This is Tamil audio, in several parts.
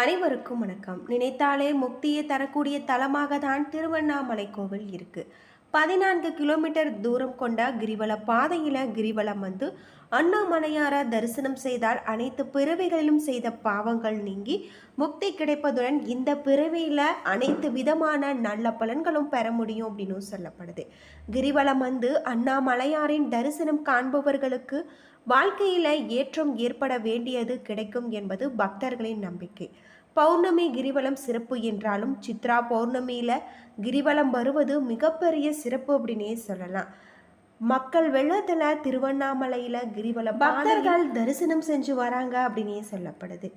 அனைவருக்கும் வணக்கம். நினைத்தாலே முக்தியை தரக்கூடிய தலமாக தான் திருவண்ணாமலை கோவில் இருக்கு. பதினான்கு கிலோமீட்டர் தூரம் கொண்ட கிரிவல பாதையில கிரிவலம் வந்து அண்ணாமலையார தரிசனம் செய்தால் அனைத்து பிறவிகளிலும் செய்த பாவங்கள் நீங்கி முக்தி கிடைப்பதுடன் இந்த பிறவியில அனைத்து விதமான நல்ல பலன்களும் பெற முடியும் அப்படின்னு சொல்லப்படுது. கிரிவலம் வந்து அண்ணாமலையாரின் தரிசனம் காண்பவர்களுக்கு வாழ்க்கையில் ஏற்றம் ஏற்பட வேண்டியது கிடைக்கும் என்பது பக்தர்களின் நம்பிக்கை. பௌர்ணமி கிரிவலம் சிறப்பு என்றாலும் சித்ரா பௌர்ணமியில கிரிவலம் வருவது மிகப்பெரிய சிறப்பு அப்படின்னே சொல்லலாம். மக்கள் வெள்ளத்தில் திருவண்ணாமலையில கிரிவலம் பக்தர்கள் தரிசனம் செஞ்சு வராங்க அப்படின்னே சொல்லப்படுது.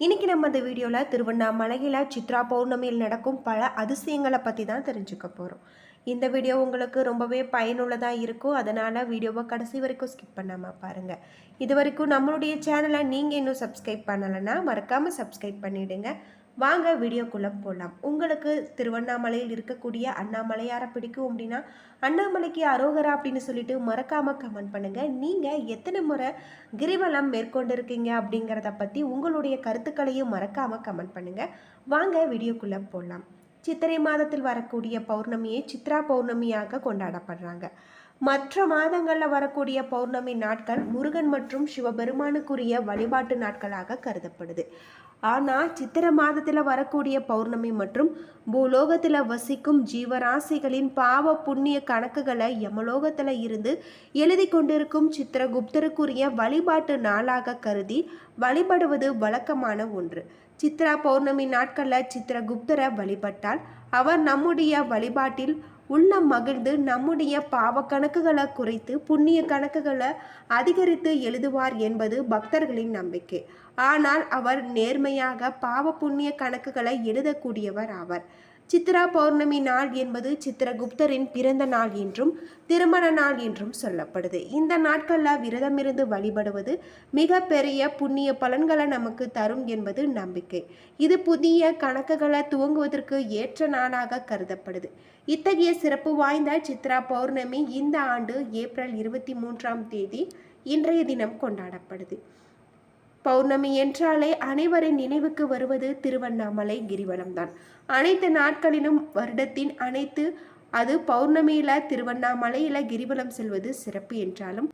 இன்னைக்கு நம்ம இந்த வீடியோவில் திருவண்ணாமலையில் சித்ரா பௌர்ணமியில் நடக்கும் பல அதிசயங்களை பற்றி தான் தெரிஞ்சுக்க போகிறோம் இந்த வீடியோ உங்களுக்கு ரொம்பவே பயனுள்ளதாக இருக்கும் அதனால் வீடியோவை கடைசி வரைக்கும் ஸ்கிப் பண்ணாமல் பாருங்கள் இது வரைக்கும் நம்மளுடைய சேனலை நீங்கள் இன்னும் சப்ஸ்கிரைப் பண்ணலைன்னா மறக்காமல் சப்ஸ்கிரைப் பண்ணிவிடுங்க வாங்க வீடியோக்குள்ளே போகலாம் உங்களுக்கு திருவண்ணாமலையில் இருக்கக்கூடிய அண்ணாமலையாரை பிடிக்கும் அப்படின்னா அண்ணாமலைக்கு அரோகரா அப்படின்னு சொல்லிட்டு மறக்காமல் கமெண்ட் பண்ணுங்கள் நீங்கள் எத்தனை முறை கிரிவலம் மேற்கொண்டிருக்கீங்க அப்படிங்கிறத பற்றி உங்களுடைய கருத்துக்களையும் மறக்காமல் கமெண்ட் பண்ணுங்கள் வாங்க வீடியோக்குள்ளே போகலாம் சித்திரை மாதத்தில் வரக்கூடிய பௌர்ணமியை சித்ரா பௌர்ணமியாக கொண்டாடப்படுறாங்க. மற்ற மாதங்களில் வரக்கூடிய பௌர்ணமி நாட்கள் முருகன் மற்றும் சிவபெருமானுக்குரிய வழிபாட்டு நாட்களாக கருதப்படுது. ஆனால் சித்திர மாதத்தில் வரக்கூடிய பௌர்ணமி மற்றும் பூலோகத்தில் வசிக்கும் ஜீவராசிகளின் பாவ புண்ணிய கணக்குகளை யமலோகத்தில் இருந்து எழுதி கொண்டிருக்கும் சித்திரகுப்தருக்குரிய வழிபாட்டு நாளாக கருதி வழிபடுவது வழக்கமான ஒன்று. சித்ரா பௌர்ணமி நாட்களில் சித்திரகுப்தரை வழிபட்டால் அவர் நம்முடைய வழிபாட்டில் உள்ளம் மகிழ்ந்து நம்முடைய பாவ கணக்குகளை குறைத்து புண்ணிய கணக்குகளை அதிகரித்து எழுதுவார் என்பது பக்தர்களின் நம்பிக்கை. ஆனால் அவர் நேர்மையாக பாவ புண்ணிய கணக்குகளை எழுதக்கூடியவர் ஆவார். சித்ரா பௌர்ணமி நாள் என்பது சித்திரகுப்தரின் பிறந்த நாள் என்றும் திருமண நாள் என்றும் சொல்லப்படுது. இந்த நாட்களில் விரதமிருந்து வழிபடுவது மிக பெரிய புண்ணிய பலன்களை நமக்கு தரும் என்பது நம்பிக்கை. இது புதிய கணக்குகளை துவங்குவதற்கு ஏற்ற நாளாக கருதப்படுது. இத்தகைய சிறப்பு வாய்ந்த சித்ரா பௌர்ணமி இந்த ஆண்டு ஏப்ரல் இருபத்தி மூன்றாம் தேதி இன்றைய தினம் கொண்டாடப்படுது. பௌர்ணமி என்றாலே அனைவரின் நினைவுக்கு வருவது திருவண்ணாமலை கிரிவலம் தான் அனைத்து நாட்களிலும் வருடத்தின் அனைத்து அது பௌர்ணமியில திருவண்ணாமலையில கிரிவலம் செல்வது சிறப்பு என்றாலும்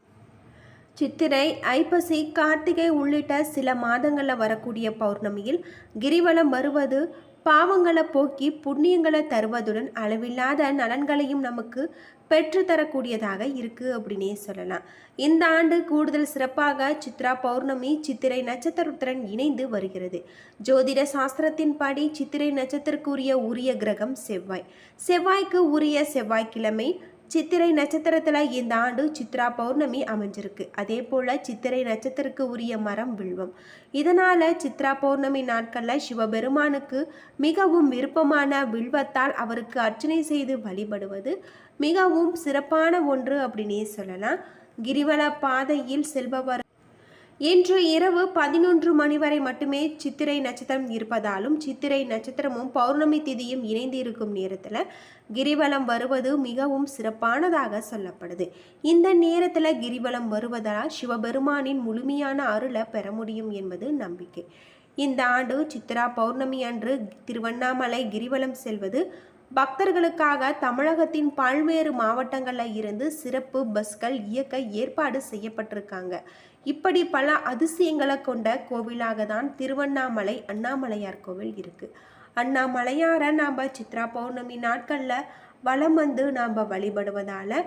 சித்திரை ஐப்பசி கார்த்திகை உள்ளிட்ட சில மாதங்களில் வரக்கூடிய பௌர்ணமியில் கிரிவலம் வருவது பாவங்களை போக்கி புண்ணியங்களை தருவதுடன் அளவில்லாத நலன்களையும் நமக்கு பெற்றுத்தரக்கூடியதாக இருக்குது அப்படின்னே சொல்லலாம். இந்த ஆண்டு கூடுதல் சிறப்பாக சித்ரா பௌர்ணமி சித்திரை நட்சத்திரத்துடன் இணைந்து வருகிறது. ஜோதிட சாஸ்திரத்தின்படி சித்திரை நட்சத்திரக்குரிய உரிய கிரகம் செவ்வாய். செவ்வாய்க்கு உரிய செவ்வாய்க்கிழமை சித்திரை நட்சத்திரத்தில் இந்த ஆண்டு சித்ரா பௌர்ணமி அமைஞ்சிருக்கு. அதே போல் சித்திரை நட்சத்திரக்கு உரிய மரம் வில்வம். இதனால் சித்ரா பௌர்ணமி நாட்களில் சிவபெருமானுக்கு மிகவும் விருப்பமான வில்வத்தால் அவருக்கு அர்ச்சனை செய்து வழிபடுவது மிகவும் சிறப்பான ஒன்று அப்படின்னே சொல்லலாம். கிரிவல பாதையில் செல்பவர் இன்று இரவு பதினொன்று மணி வரை மட்டுமே சித்திரை நட்சத்திரம் இருப்பதாலும் சித்திரை நட்சத்திரமும் பௌர்ணமி திதியும் இணைந்து இருக்கும் நேரத்தில் கிரிவலம் வருவது மிகவும் சிறப்பானதாக சொல்லப்படுது. இந்த நேரத்தில் கிரிவலம் வருவதால் சிவபெருமானின் முழுமையான அருளை பெற முடியும் என்பது நம்பிக்கை. இந்த ஆண்டு சித்ரா பௌர்ணமி அன்று திருவண்ணாமலை கிரிவலம் செல்வது பக்தர்களுக்காக தமிழகத்தின் பல்வேறு மாவட்டங்களில் இருந்து சிறப்பு பஸ்கள் இயக்க ஏற்பாடு செய்யப்பட்டிருக்காங்க. இப்படி பல அதிசயங்களை கொண்ட கோவிலாக தான் திருவண்ணாமலை அண்ணாமலையார் கோவில் இருக்குது அண்ணாமலையாரை நாம் சித்ரா பௌர்ணமி நாட்களில் வலம் வந்து நாம் வழிபடுவதால்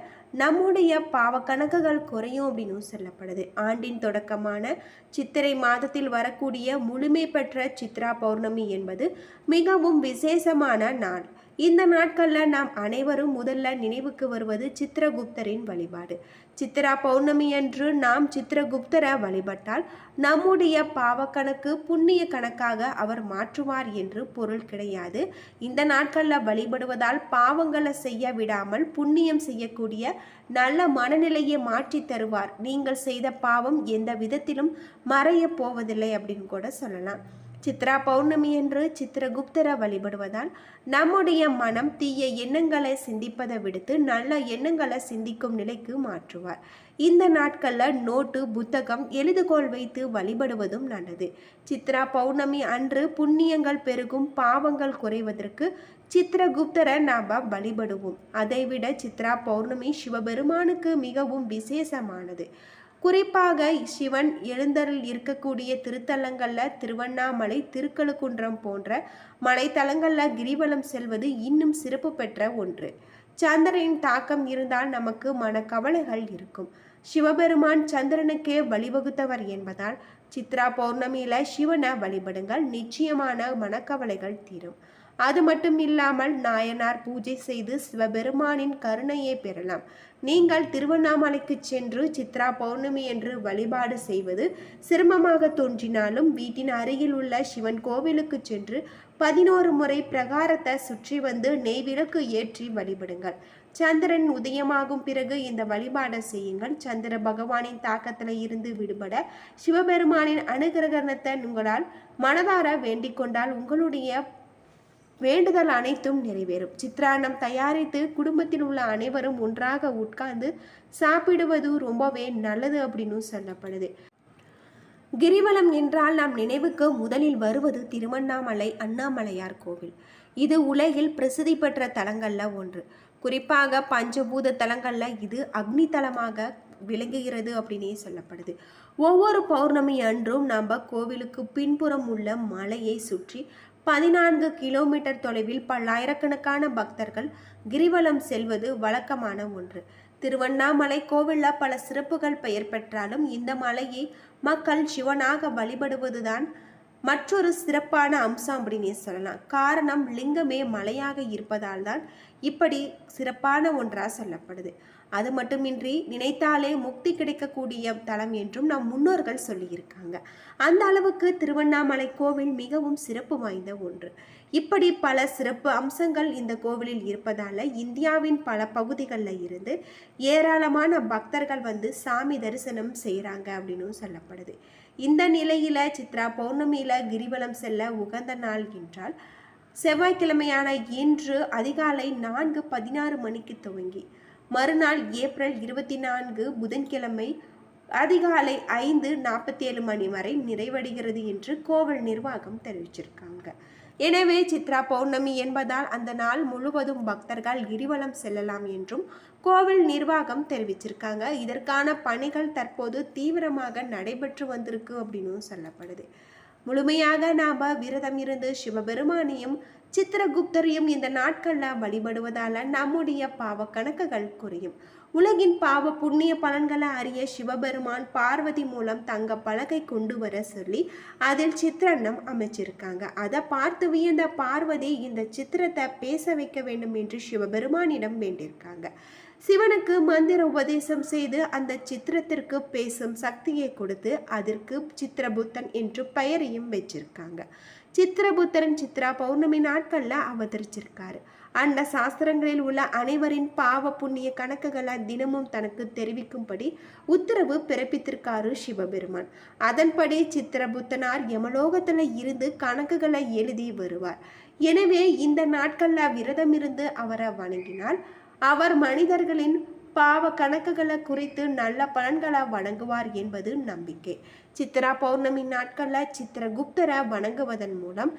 நம்முடைய பாவ கணக்குகள் குறையும் அப்படின்னு சொல்லப்படுது. ஆண்டின் தொடக்கமான சித்திரை மாதத்தில் வரக்கூடிய முழுமை பெற்ற சித்ரா பௌர்ணமி என்பது மிகவும் விசேஷமான நாள். இந்த நாட்களில் நாம் அனைவரும் முதல்ல நினைவுக்கு வருவது சித்திரகுப்தரின் வழிபாடு. சித்திரா பௌர்ணமி அன்று நாம் சித்திரகுப்தரை வழிபட்டால் நம்முடைய பாவக்கணக்கு புண்ணிய கணக்காக அவர் மாற்றுவார் என்று பொருள் கிடையாது. இந்த நாட்களில் வழிபடுவதால் பாவங்களை செய்ய விடாமல் புண்ணியம் செய்யக்கூடிய நல்ல மனநிலையை மாற்றி தருவார். நீங்கள் செய்த பாவம் எந்த விதத்திலும் மறைய போவதில்லை அப்படின்னு கூட சொல்லலாம். சித்ரா பௌர்ணமி என்று சித்திரகுப்தரை வழிபடுவதால் நம்முடைய மனம் தீய எண்ணங்களை சிந்திப்பதை விடுத்து நல்ல எண்ணங்களை சிந்திக்கும் நிலைக்கு மாற்றுவார். இந்த நாட்களில் நோட்டு புத்தகம் எழுதுகோள் வைத்து வழிபடுவதும் நல்லது. சித்ரா பௌர்ணமி அன்று புண்ணியங்கள் பெருகும் பாவங்கள் குறைவதற்கு சித்திரகுப்தரை நாம் வழிபடுவோம். அதைவிட சித்ரா பௌர்ணமி சிவபெருமானுக்கு மிகவும் விசேஷமானது. குறிப்பாக சிவன் எழுந்தருள் இருக்கக்கூடிய திருத்தலங்களில் திருவண்ணாமலை திருக்கழுக்குன்றம் போன்ற மலைத்தலங்களில் கிரிவலம் செல்வது இன்னும் சிறப்பு பெற்ற ஒன்று. சந்திரனின் தாக்கம் இருந்தால் நமக்கு மனக்கவலைகள் இருக்கும். சிவபெருமான் சந்திரனுக்கே வழிவகுத்தவர் என்பதால் சித்ரா பௌர்ணமியில சிவனை வழிபடுங்கள். நிச்சயமான மனக்கவலைகள் தீரும். அது மட்டும் இல்லாமல் நாயனார் பூஜை செய்து சிவபெருமானின் கருணையை பெறலாம். நீங்கள் திருவண்ணாமலைக்கு சென்று சித்ரா பௌர்ணமி என்று வழிபாடு செய்வது சிரமமாக தோன்றினாலும் வீட்டின் அருகில் உள்ள சிவன் கோவிலுக்கு சென்று பதினோரு முறை பிரகாரத்தை சுற்றி வந்து நெய்விளக்கு ஏற்றி வழிபடுங்கள். சந்திரன் உதயமாகும் பிறகு இந்த வழிபாடை செய்யுங்கள். சந்திர பகவானின் தாக்கத்தில் இருந்து விடுபட சிவபெருமானின் அனுகிரகணத்தை உங்களால் மனதார வேண்டிக் கொண்டால் உங்களுடைய வேண்டுதல் அனைத்தும் நிறைவேறும். சித்திராண்டம் தயாரித்து குடும்பத்தில் உள்ள அனைவரும் ஒன்றாக உட்கார்ந்து சாப்பிடுவது ரொம்பவே நல்லது அப்படின்னு சொல்லப்படுது. கிரிவலம் என்றால் நம் நினைவுக்கு முதலில் வருவது திருவண்ணாமலை அண்ணாமலையார் கோவில். இது உலகில் பிரசித்தி பெற்ற தலங்களில் ஒன்று. குறிப்பாக பஞ்சபூத தலங்களில் இது அக்னி தலமாக விளங்குகிறது அப்படின்னே சொல்லப்படுது. ஒவ்வொரு பௌர்ணமி அன்றும் நம்ம கோவிலுக்கு பின்புறம் உள்ள மலையை சுற்றி பதினான்கு கிலோமீட்டர் தொலைவில் பல்லாயிரக்கணக்கான பக்தர்கள் கிரிவலம் செல்வது வழக்கமான ஒன்று. திருவண்ணாமலை கோவிலில் பல சிறப்புகள் பெயர் பெற்றாலும் இந்த மலையை மக்கள் சிவனாக வழிபடுவதுதான் மற்றொரு சிறப்பான அம்சம் அப்படின்னு சொல்லலாம். காரணம் லிங்கமே மலையாக இருப்பதால் தான் இப்படி சிறப்பான ஒன்றாக சொல்லப்படுது. அது மட்டுமின்றி நினைத்தாலே முக்தி கிடைக்கக்கூடிய தலம் என்றும் நம் முன்னோர்கள் சொல்லியிருக்காங்க. அந்த அளவுக்கு திருவண்ணாமலை கோவில் மிகவும் சிறப்பு வாய்ந்த ஒன்று. இப்படி பல சிறப்பு அம்சங்கள் இந்த கோவிலில் இருப்பதால இந்தியாவின் பல பகுதிகளில் இருந்து ஏராளமான பக்தர்கள் வந்து சாமி தரிசனம் செய்கிறாங்க அப்படின்னு சொல்லப்படுது. இந்த நிலையில சித்ரா பௌர்ணமியில கிரிவலம் செல்ல உகந்த நாள் என்றால் செவ்வாய்க்கிழமையான இன்று அதிகாலை நான்கு பதினாறு மணிக்கு துவங்கி மறுநாள் ஏப்ரல் இருபத்தி நான்கு புதன்கிழமை அதிகாலை ஐந்து நாற்பத்தி ஏழு மணி வரை நிறைவடைகிறது என்று கோவில் நிர்வாகம் தெரிவிச்சிருக்காங்க. எனவே சித்ரா பௌர்ணமி என்பதால் அந்த நாள் முழுவதும் பக்தர்கள் கிரிவலம் செல்லலாம் என்றும் கோவில் நிர்வாகம் தெரிவிச்சிருக்காங்க. இதற்கான பணிகள் தற்போது தீவிரமாக நடைபெற்று வந்திருக்கு அப்படின்னும் சொல்லப்படுது. முழுமையாக நாம் விரதம் இருந்து சிவபெருமானையும் சித்திரகுப்தரையும் இந்த நாட்களில் வழிபடுவதால நம்முடைய பாவ கணக்குகள் குறையும். உலகின் பாவ புண்ணிய பலன்களை அறிய சிவபெருமான் பார்வதி மூலம் தங்க பலகை கொண்டு வர சொல்லி அதில் சித்திரண்ணம் அமைச்சிருக்காங்க. அதை பார்த்து வியந்த பார்வதி இந்த சித்திரத்தை பேச வைக்க வேண்டும் என்று சிவபெருமானிடம் வேண்டியிருக்காங்க. சிவனுக்கு மந்திர உபதேசம் செய்து அந்த சித்திரத்திற்கு பேசும் சக்தியை கொடுத்து அதற்கு சித்திரபுத்தன் என்று பெயரையும் வச்சிருக்காங்க. சித்திரபுத்தரன் சித்ரா பௌர்ணமி நாட்களில் அவதரிச்சிருக்காரு. அந்த சாஸ்திரங்களில் உள்ள அனைவரின் பாவ புண்ணிய கணக்குகளை தினமும் தனக்கு தெரிவிக்கும்படி உத்தரவு பிறப்பித்திருக்காரு சிவபெருமான். அதன்படி சித்திரபுத்தனார் யமலோகத்தில் இருந்து கணக்குகளை எழுதி வருவார். எனவே இந்த நாட்களில் விரதம் இருந்து அவரை வணங்கினால் அவர் மனிதர்களின் பாவ கணக்குகளை குறித்து நல்ல பலன்களை வணங்குவார் என்பது நம்பிக்கை. சித்ரா பௌர்ணமி நாட்களில் சித்திரகுப்தரை வணங்குவதன் மூலம்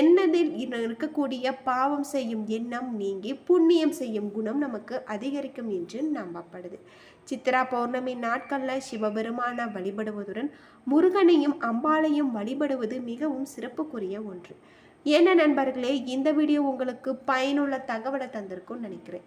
என்னதில் இருக்கக்கூடிய பாவம் செய்யும் எண்ணம் நீங்கி புண்ணியம் செய்யும் குணம் நமக்கு அதிகரிக்கும் என்று நம்பப்படுது. சித்ரா பௌர்ணமி நாட்களில் சிவபெருமானை வழிபடுவதுடன் முருகனையும் அம்பாளையும் வழிபடுவது மிகவும் சிறப்புக்குரிய ஒன்று. என்ன நண்பர்களே இந்த வீடியோ உங்களுக்கு பயனுள்ள தகவலை தந்திருக்கும்னு நினைக்கிறேன்.